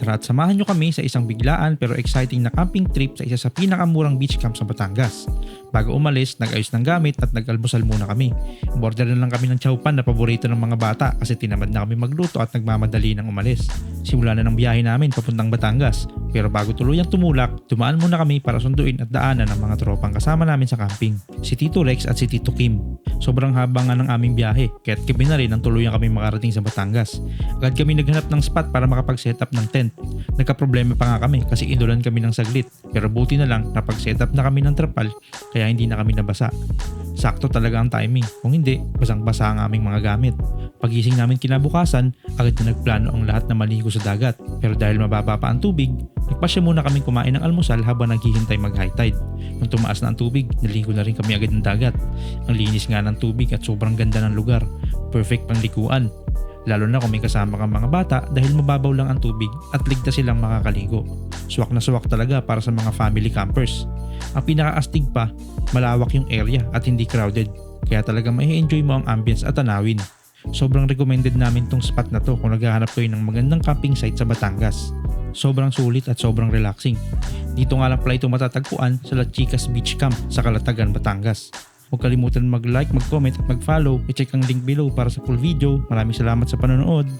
Tara at samahan nyo kami sa isang biglaan pero exciting na camping trip sa isa sa pinakamurang beach camp sa Batangas. Bago umalis, nag-ayos ng gamit at nag-almusal muna kami. Border na lang kami ng chowpan na paborito ng mga bata kasi tinamad na kami magluto at nagmamadali ng umalis. Simula na ng biyahe namin papuntang Batangas. Pero bago tuluyang tumulak, dumaan muna kami para sunduin at daanan ng mga tropang kasama namin sa camping. Si Tito Rex at si Tito Kim. Sobrang haba nga ng aming biyahe, kaya't gabi na rin ang tuluyang kami makarating sa Batangas. Agad kami naghanap ng spot para makapag-setup ng tent. Nagka-problema pa nga kami kasi inulan kami ng saglit. Pero buti na lang napag-setup na kami ng trapal kaya hindi na kami nabasa. Sakto talaga ang timing. Kung hindi, basang-basa ang aming mga gamit. Pagising namin kinabukasan, agad na nagplano ang lahat na maligo sa dagat. Pero dahil mababa pa ang tubig, nagpasya muna kaming kumain ng almusal habang naghihintay mag high tide. Nung tumaas na ang tubig, naligo na rin kami agad ng dagat. Ang linis nga ng tubig at sobrang ganda ng lugar. Perfect pang likuan. Lalo na kung may kasama kang mga bata dahil mababaw lang ang tubig at ligtas silang makakaligo. Suwak na suwak talaga para sa mga family campers. Ang pinakaastig pa, malawak yung area at hindi crowded. Kaya talaga may enjoy mo ang ambience at tanawin. Sobrang recommended namin tong spot na to kung naghahanap kayo ng magandang camping site sa Batangas. Sobrang sulit at sobrang relaxing. Dito nga lang pala ito matatagpuan sa La Chicas Beach Camp sa Calatagan, Batangas. Huwag kalimutan mag-like, mag-comment at mag-follow. I-check ang link below para sa full video. Maraming salamat sa panonood.